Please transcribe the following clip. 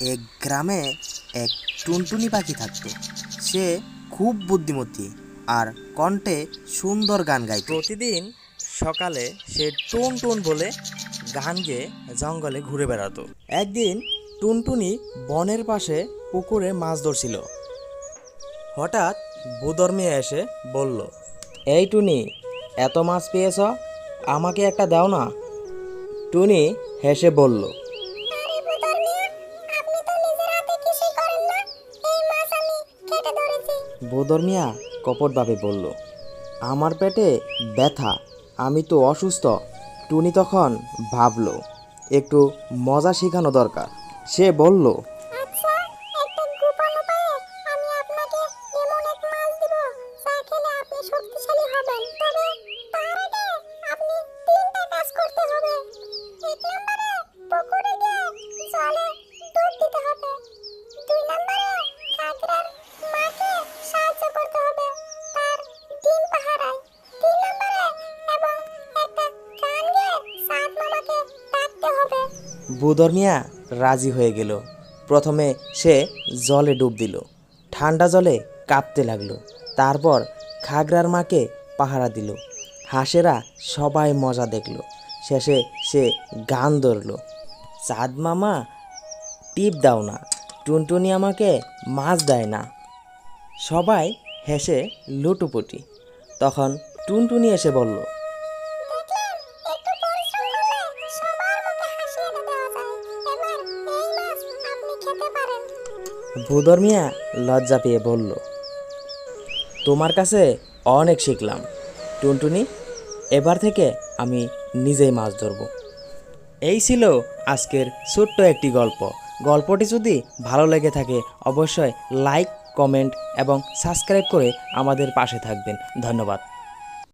এক গ্রামে এক টুনটুনি পাখি থাকতো। সে খুব বুদ্ধিমতী আর কণ্ঠে সুন্দর গান গাইত। প্রতিদিন সকালে সে টুন টুন বলে গান গেয়ে জঙ্গলে ঘুরে বেড়াতো। একদিন টুনটুনি বনের পাশে পুকুরে মাছ ধরছিল। হঠাৎ বুদর মেয়ে এসে বলল, এই টুনি, এত মাছ পেয়েছ? আমাকে একটা দাও না। টুনি হেসে বলল ধরেছি বোদর মিয়া কপটভাবে বলল, আমার পেটে ব্যথা, আমি তো অসুস্থ। টুনি তখন ভাবল, একটু মজা শেখানো দরকার। সে বলল আচ্ছা হবে? বুদর মিয়া রাজি হয়ে গেল। প্রথমে সে জলে ডুব দিল। ঠান্ডা জলে কাঁপতে লাগল। তারপর খাগড়ার মাকে পাহারা দিল। হাঁসেরা সবাই মজা দেখল। শেষে সে গান ধরলো। চাঁদ মামা, টিপ দাও না। টুনটুনি আমাকে মাছ দেয় না। সবাই হেসে লুটুপুটি। তখন টুনটুনি এসে বলল আপনি পারেন মিয়া লজ্জা পেয়ে বলল, তোমার কাছে অনেক শিখলাম। টুনটুনি, এবার থেকে আমি নিজেই মাছ ধরব। এই ছিল আজকের ছোট্ট একটি গল্প। গল্পটি যদি ভালো লেগে থাকে, অবশ্যই লাইক, কমেন্ট এবং সাবস্ক্রাইব করে আমাদের পাশে থাকবেন। ধন্যবাদ।